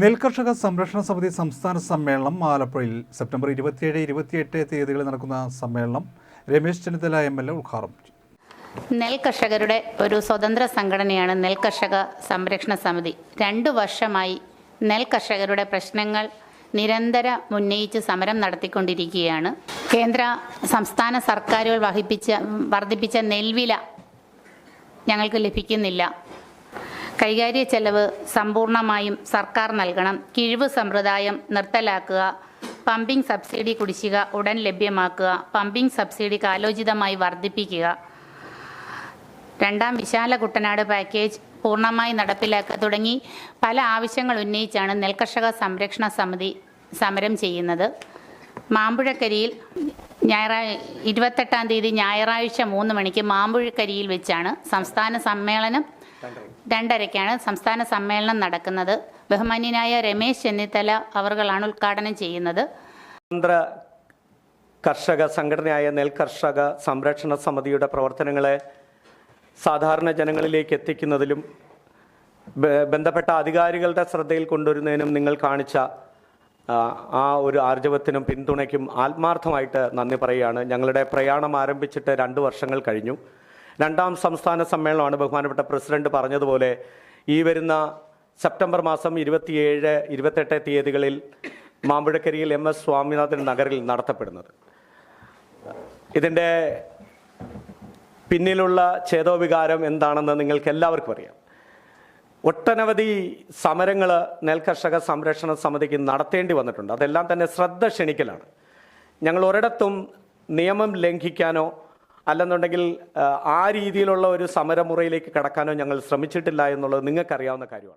നെൽകർഷക സംരക്ഷണ സമിതി സംസ്ഥാന സമ്മേളനം ആലപ്പുഴയിൽ സെപ്റ്റംബർ ഇരുപത്തിയേഴ് ഇരുപത്തിയെട്ട് തീയതികളിൽ നടക്കുന്ന സമ്മേളനം Ramesh Chennithala M L A ഉദ്ഘാടനം ചെയ്തു. നെൽ കർഷകരുടെ ഒരു സ്വതന്ത്ര സംഘടനയാണ് നെൽ കർഷക സംരക്ഷണ സമിതി. രണ്ടു വർഷമായി നെൽ കർഷകരുടെ പ്രശ്നങ്ങൾ നിരന്തരം ഉന്നയിച്ച് സമരം നടത്തിക്കൊണ്ടിരിക്കുകയാണ്. കേന്ദ്ര സംസ്ഥാന സർക്കാരുകൾ വഹിപ്പിച്ച വർദ്ധിപ്പിച്ച നെൽവില ഞങ്ങൾക്ക് ലഭിക്കുന്നില്ല. കൈകാര്യ ചെലവ് സമ്പൂർണമായും സർക്കാർ നൽകണം. കിഴിവ് സമ്പ്രദായം നിർത്തലാക്കുക. പമ്പിംഗ് സബ്സിഡി കുടിശ്ശിക ഉടൻ ലഭ്യമാക്കുക. പമ്പിംഗ് സബ്സിഡി കാലോചിതമായി വർദ്ധിപ്പിക്കുക. രണ്ടാം വിശാല കുട്ടനാട് പാക്കേജ് പൂർണമായി നടപ്പിലാക്കുക തുടങ്ങി. പല ആവശ്യങ്ങൾ ഉന്നയിച്ചാണ് നെൽകർഷക സംരക്ഷണ സമിതി സമരം ചെയ്യുന്നത്. മാമ്പുഴക്കരിയിൽ ഞായറാഴ് ഇരുപത്തെട്ടാം തീയതി ഞായറാഴ്ച മൂന്ന് മണിക്ക് മാമ്പുഴക്കരിയിൽ വെച്ചാണ് സംസ്ഥാന സമ്മേളനം രണ്ടരയ്ക്കാണ് സംസ്ഥാന സമ്മേളനം നടക്കുന്നത്. ബഹുമാന്യനായ രമേശ് ചെന്നിത്തല അവർകളാണ് ഉദ്ഘാടനം ചെയ്യുന്നത്. കർഷക സംഘടനയായ നെൽ കർഷക സംരക്ഷണ സമിതിയുടെ പ്രവർത്തനങ്ങളെ സാധാരണ ജനങ്ങളിലേക്ക് എത്തിക്കുന്നതിലും ബന്ധപ്പെട്ട അധികാരികളുടെ ശ്രദ്ധയിൽ കൊണ്ടുവരുന്നതിനും നിങ്ങൾ കാണിച്ച ആ, ആ ഒരു ആർജവത്തിനും പിന്തുണയ്ക്കും ആത്മാർത്ഥമായിട്ട് നന്ദി പറയുകയാണ്. ഞങ്ങളുടെ പ്രയാണം ആരംഭിച്ചിട്ട് രണ്ട് വർഷങ്ങൾ കഴിഞ്ഞു. രണ്ടാം സംസ്ഥാന സമ്മേളനമാണ് ബഹുമാനപ്പെട്ട പ്രസിഡന്റ് പറഞ്ഞതുപോലെ ഈ വരുന്ന സെപ്റ്റംബർ മാസം ഇരുപത്തിയേഴ് ഇരുപത്തെട്ട് തീയതികളിൽ മാമ്പുഴക്കരിയിൽ എം എസ് സ്വാമിനാഥൻ നഗറിൽ നടത്തപ്പെടുന്നത്. ഇതിന്റെ പിന്നിലുള്ള ചേതോവികാരം എന്താണെന്ന് നിങ്ങൾക്ക് എല്ലാവർക്കും അറിയാം. ഒട്ടനവധി സമരങ്ങൾ നെൽകർഷക സംരക്ഷണ സമിതിക്ക് നടത്തേണ്ടി വന്നിട്ടുണ്ട്. അതെല്ലാം തന്നെ ശ്രദ്ധ ക്ഷണിക്കലാണ്. ഞങ്ങൾ ഒരിടത്തും നിയമം ലംഘിക്കാനോ അല്ലെന്നുണ്ടെങ്കിൽ ആ, രീതിയിലുള്ള ഒരു സമരമുറയിലേക്ക് കടക്കാനോ ഞങ്ങൾ ശ്രമിച്ചിട്ടില്ല എന്നുള്ളത് നിങ്ങൾക്കറിയാവുന്ന കാര്യമാണ്.